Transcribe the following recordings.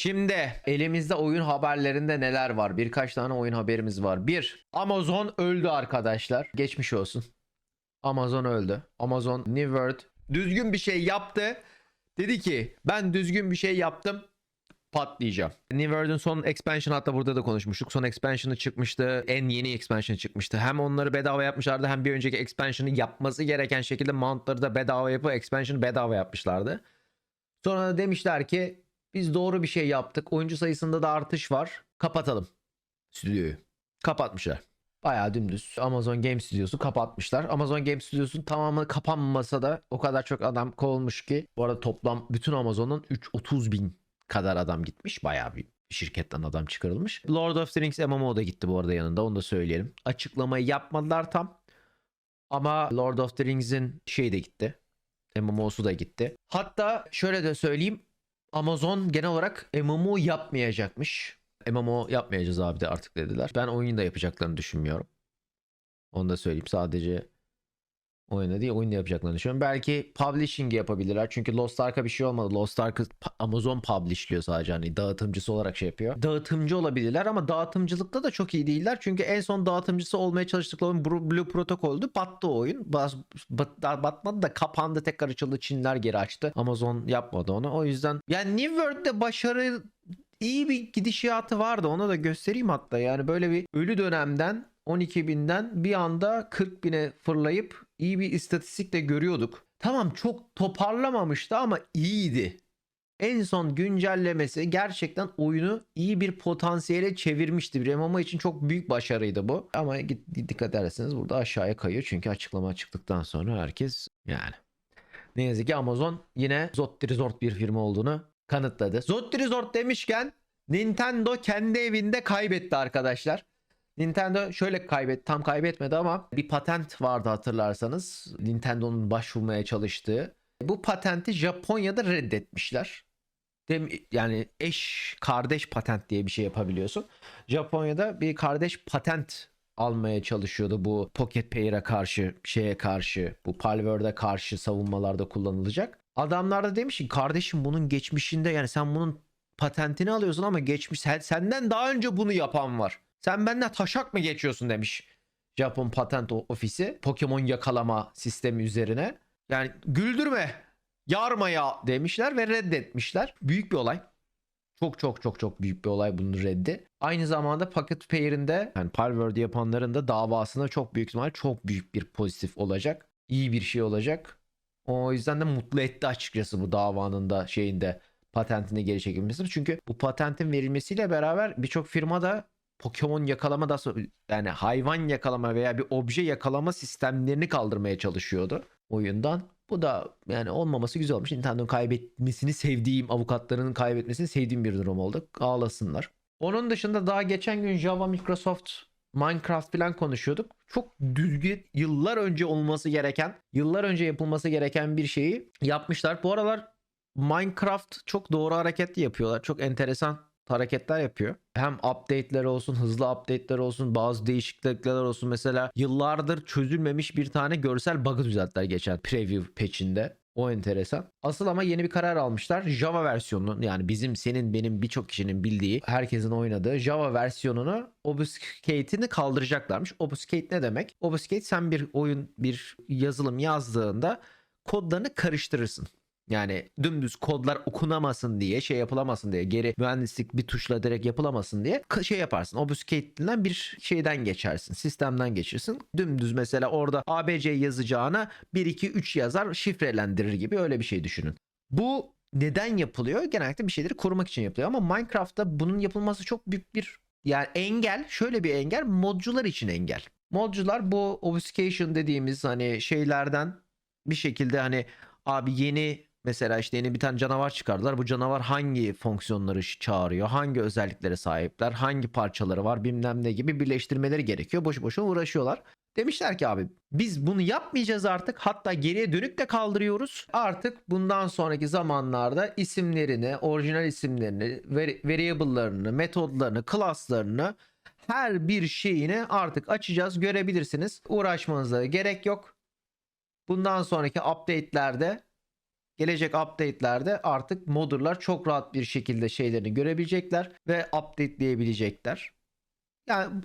Şimdi elimizde oyun haberlerinde neler var? Birkaç tane oyun haberimiz var. Bir, Amazon öldü arkadaşlar. Geçmiş olsun. Amazon öldü. Amazon New World düzgün bir şey yaptı. Dedi ki ben düzgün bir şey yaptım patlayacağım. New World'un son expansion hatta burada da konuşmuştuk. Son expansion'ı çıkmıştı. En yeni expansion çıkmıştı. Hem onları bedava yapmışlardı hem bir önceki expansion'ı yapması gereken şekilde mountları da bedava yapıp expansion'ı bedava yapmışlardı. Sonra da demişler ki biz doğru bir şey yaptık. Oyuncu sayısında da artış var. Kapatalım stüdyoyu. Kapatmışlar. Bayağı dümdüz. Amazon Game Studios'u kapatmışlar. Amazon Game Studios'un tamamı kapanmasa da o kadar çok adam kovulmuş ki. Bu arada toplam bütün Amazon'un 3-30 bin kadar adam gitmiş. Bayağı bir şirketten adam çıkarılmış. Lord of the Rings MMO da gitti bu arada yanında onu da söyleyelim. Açıklamayı yapmadılar tam. Ama Lord of the Rings'in şey de gitti. MMO'su da gitti. Hatta şöyle de söyleyeyim. Amazon genel olarak MMO yapmayacakmış. MMO yapmayacağız abi de artık dediler. Ben oyun da yapacaklarını düşünmüyorum. Onu da söyleyeyim. Sadece oyunu değil oyun da yapacaklarını düşünüyorum. Belki publishing yapabilirler. Çünkü Lost Ark'a bir şey olmadı. Lost Ark'ı Amazon publishliyor sadece. Hani dağıtımcısı olarak şey yapıyor. Dağıtımcı olabilirler ama dağıtımcılıkta da çok iyi değiller. Çünkü en son dağıtımcısı olmaya çalıştıkları oyun Blue Protocol'du. Battı o oyun. Bas, bat- batmadı da kapandı. Tekrar açıldı. Çinler geri açtı. Amazon yapmadı onu. O yüzden yani New World'de başarı iyi bir gidişatı vardı. Onu da göstereyim hatta. Yani böyle bir ölü dönemden 12 binden bir anda 40 bine fırlayıp iyi bir istatistik de görüyorduk. Tamam çok toparlamamıştı ama iyiydi. En son güncellemesi gerçekten oyunu iyi bir potansiyele çevirmişti. Bir MMO için çok büyük başarıydı bu. Ama dikkat ederseniz burada aşağıya kayıyor. Çünkü açıklama çıktıktan sonra herkes yani. Ne yazık ki Amazon yine Zotti Resort bir firma olduğunu kanıtladı. Zotti Resort demişken Nintendo kendi evinde kaybetti arkadaşlar. Nintendo şöyle kaybet tam kaybetmedi ama bir patent vardı hatırlarsanız. Nintendo'nun başvurmaya çalıştığı. Bu patenti Japonya'da reddetmişler. Dem yani eş kardeş patent diye bir şey yapabiliyorsun. Japonya'da bir kardeş patent almaya çalışıyordu bu Pocket Pair'a karşı, şeye karşı, bu Palworld'e karşı savunmalarda kullanılacak. Adamlar da demiş ki kardeşim bunun geçmişinde yani sen bunun patentini alıyorsun ama geçmiş sen, senden daha önce bunu yapan var. Sen benden taşak mı geçiyorsun demiş Japon Patent Ofisi Pokemon yakalama sistemi üzerine. Yani güldürme, yarma ya demişler ve reddetmişler. Büyük bir olay. Çok çok çok çok büyük bir olay bunun reddi. Aynı zamanda Pocket Pair'in de yani Palworld yapanların da davasında çok büyük ihtimal çok büyük bir pozitif olacak. İyi bir şey olacak. O yüzden de mutlu etti açıkçası bu davanın da şeyinde patentine geri çekilmesi. Çünkü bu patentin verilmesiyle beraber birçok firma da Pokemon yakalama da yani hayvan yakalama veya bir obje yakalama sistemlerini kaldırmaya çalışıyordu oyundan. Bu da yani olmaması güzel olmuş. Nintendo'nun kaybetmesini sevdiğim, avukatlarının kaybetmesini sevdiğim bir durum oldu. Ağlasınlar. Onun dışında daha geçen gün Java, Microsoft, Minecraft falan konuşuyorduk. Çok düzgün yıllar önce olması gereken, yıllar önce yapılması gereken bir şeyi yapmışlar. Bu aralar Minecraft çok doğru hareket yapıyorlar. Çok enteresan hareketler yapıyor. Hem update'ler olsun, hızlı update'ler olsun, bazı değişiklikler olsun. Mesela yıllardır çözülmemiş bir tane görsel bug'ı düzelttiler geçen preview patch'inde. O enteresan. Asıl ama yeni bir karar almışlar. Java versiyonunu yani bizim senin benim birçok kişinin bildiği, herkesin oynadığı Java versiyonunu obfuscate'ini kaldıracaklarmış. Obfuscate ne demek? Obfuscate sen bir oyun, bir yazılım yazdığında kodlarını karıştırırsın. Yani dümdüz kodlar okunamasın diye şey yapılamasın diye geri mühendislik bir tuşla direkt yapılamasın diye şey yaparsın. Obfuscate'den bir şeyden geçersin. Sistemden geçirsin. Dümdüz mesela orada ABC yazacağına 1 2 3 yazar şifrelendirir gibi öyle bir şey düşünün. Bu neden yapılıyor? Genellikle bir şeyleri korumak için yapılıyor ama Minecraft'ta bunun yapılması çok büyük bir yani engel, şöyle bir engel modcular için engel. Modcular bu obfuscation dediğimiz hani şeylerden bir şekilde hani abi yeni Mesela işte yeni bir tane canavar çıkardılar. Bu canavar hangi fonksiyonları çağırıyor? Hangi özelliklere sahipler? Hangi parçaları var? Bilmem ne gibi birleştirmeleri gerekiyor. Boşu boşuna uğraşıyorlar. Demişler ki abi biz bunu yapmayacağız artık. Hatta geriye dönük de kaldırıyoruz. Artık bundan sonraki zamanlarda isimlerini, orijinal isimlerini, vari- variable'larını, metodlarını, class'larını her bir şeyini artık açacağız. Görebilirsiniz. Uğraşmanıza gerek yok. Bundan sonraki update'lerde gelecek update'lerde artık modderlar çok rahat bir şekilde şeylerini görebilecekler ve updateleyebilecekler. Yani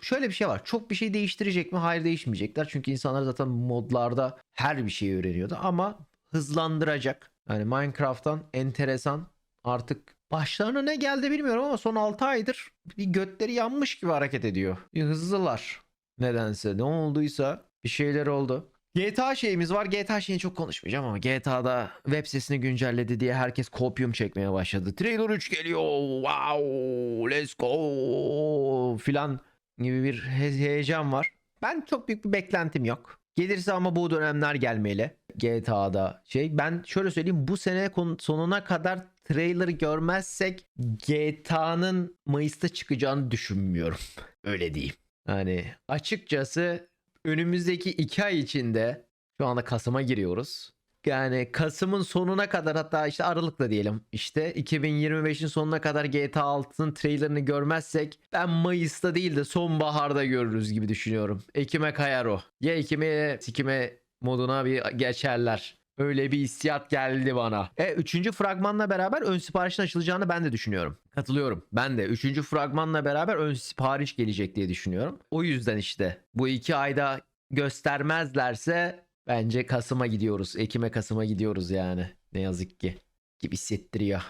şöyle bir şey var. Çok bir şey değiştirecek mi? Hayır değişmeyecekler. Çünkü insanlar zaten modlarda her bir şeyi öğreniyordu ama hızlandıracak. Yani Minecraft'tan enteresan artık başlarına ne geldi bilmiyorum ama son 6 aydır bir götleri yanmış gibi hareket ediyor. Bir hızlılar. Nedense ne olduysa bir şeyler oldu. GTA şeyimiz var. GTA şeyini çok konuşmayacağım ama GTA'da web sitesini güncelledi diye herkes kopyum çekmeye başladı. Trailer 3 geliyor. Wow, let's go filan gibi bir he- heyecan var. Ben çok büyük bir beklentim yok. Gelirse ama bu dönemler gelmeli. GTA'da şey. Ben şöyle söyleyeyim bu sene sonuna kadar trailer görmezsek GTA'nın Mayıs'ta çıkacağını düşünmüyorum. Öyle diyeyim. Yani açıkçası önümüzdeki iki ay içinde şu anda Kasım'a giriyoruz. Yani Kasım'ın sonuna kadar hatta işte Aralık'ta diyelim işte 2025'in sonuna kadar GTA 6'nın trailerını görmezsek ben Mayıs'ta değil de sonbaharda görürüz gibi düşünüyorum. Ekim'e kayar o. Ya Ekim'e sikime moduna bir geçerler. Öyle bir hissiyat geldi bana. E üçüncü fragmanla beraber ön siparişin açılacağını ben de düşünüyorum. Katılıyorum. Ben de üçüncü fragmanla beraber ön sipariş gelecek diye düşünüyorum. O yüzden işte bu iki ayda göstermezlerse bence Kasım'a gidiyoruz. Ekim'e Kasım'a gidiyoruz yani. Ne yazık ki. Gibi hissettiriyor.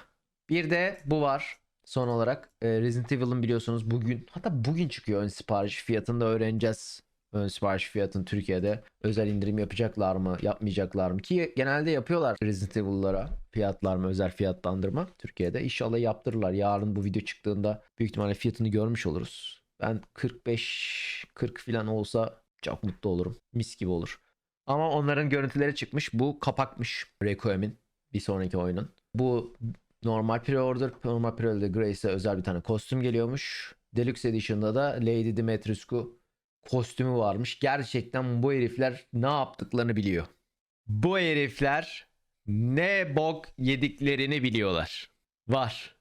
Bir de bu var. Son olarak e, Resident Evil'ın biliyorsunuz bugün hatta bugün çıkıyor ön sipariş fiyatını da öğreneceğiz. Ön sipariş fiyatın Türkiye'de özel indirim yapacaklar mı yapmayacaklar mı? Ki genelde yapıyorlar Resident Evil'lara fiyatlar mı özel fiyatlandırma Türkiye'de. İnşallah yaptırırlar. Yarın bu video çıktığında büyük ihtimalle fiyatını görmüş oluruz. Ben 45 40 falan olsa çok mutlu olurum. Mis gibi olur. Ama onların görüntüleri çıkmış. Bu kapakmış Requiem'in bir sonraki oyunun. Bu normal pre-order normal pre-order Grace'e özel bir tane kostüm geliyormuş. Deluxe Edition'da da Lady Dimitrescu kostümü varmış. Gerçekten bu herifler ne yaptıklarını biliyor. Bu herifler ne bok yediklerini biliyorlar. Var.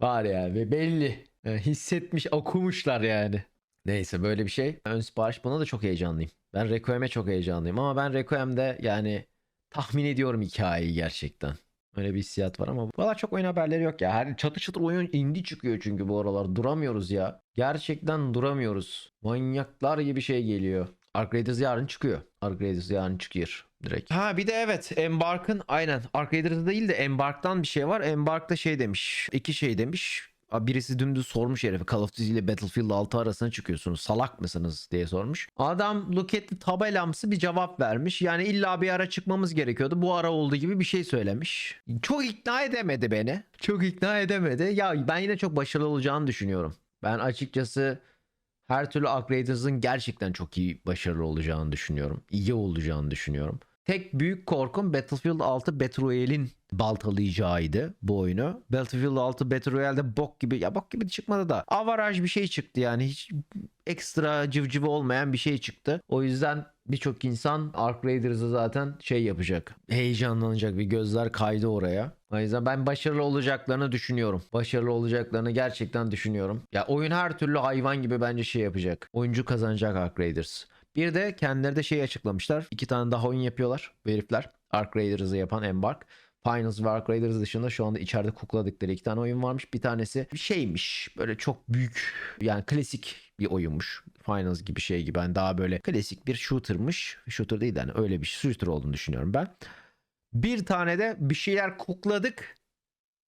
Var yani ve belli. Yani hissetmiş, okumuşlar yani. Neyse böyle bir şey. Ön sipariş buna da çok heyecanlıyım. Ben Requiem'e çok heyecanlıyım ama ben Requiem'de yani tahmin ediyorum hikayeyi gerçekten. Öyle bir hissiyat var ama valla çok oyun haberleri yok ya. Her çatı çatır oyun indi çıkıyor çünkü bu aralar. Duramıyoruz ya. Gerçekten duramıyoruz. Manyaklar gibi şey geliyor. Ark Raiders yarın çıkıyor. Ark Raiders yarın çıkıyor direkt. Ha bir de evet Embark'ın aynen Ark Raiders'da değil de Embark'tan bir şey var. Embark'ta şey demiş. iki şey demiş. Aa, Birisi dümdüz sormuş herife Call of Duty ile Battlefield 6 arasına çıkıyorsunuz salak mısınız diye sormuş. Adam look at the tabelamsı bir cevap vermiş. Yani illa bir ara çıkmamız gerekiyordu. Bu ara oldu gibi bir şey söylemiş. Çok ikna edemedi beni. Çok ikna edemedi. Ya ben yine çok başarılı olacağını düşünüyorum. Ben açıkçası her türlü Ark Raiders'ın gerçekten çok iyi başarılı olacağını düşünüyorum. İyi olacağını düşünüyorum. Tek büyük korkum Battlefield 6 Battle Royale'in baltalayacağıydı bu oyunu. Battlefield 6 Battle Royale'de bok gibi ya bok gibi çıkmadı da avaraj bir şey çıktı yani hiç ekstra cıvcıvı olmayan bir şey çıktı. O yüzden birçok insan Ark Raiders'ı zaten şey yapacak. Heyecanlanacak bir gözler kaydı oraya. O yüzden ben başarılı olacaklarını düşünüyorum. Başarılı olacaklarını gerçekten düşünüyorum. Ya oyun her türlü hayvan gibi bence şey yapacak. Oyuncu kazanacak Ark Raiders. Bir de kendileri de şey açıklamışlar. İki tane daha oyun yapıyorlar bu herifler. Ark Raiders'ı yapan Embark. Finals ve Ark Raiders dışında şu anda içeride kukladıkları iki tane oyun varmış. Bir tanesi bir şeymiş. Böyle çok büyük yani klasik bir oyunmuş. Finals gibi şey gibi. Yani daha böyle klasik bir shooter'mış. Shooter değil de hani öyle bir shooter olduğunu düşünüyorum ben. Bir tane de bir şeyler kukladık.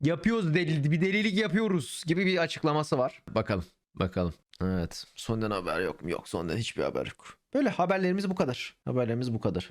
Yapıyoruz deli, bir delilik yapıyoruz gibi bir açıklaması var. Bakalım. Bakalım. Evet. Sondan haber yok mu? Yok sondan hiçbir haber yok. Böyle haberlerimiz bu kadar. Haberlerimiz bu kadar.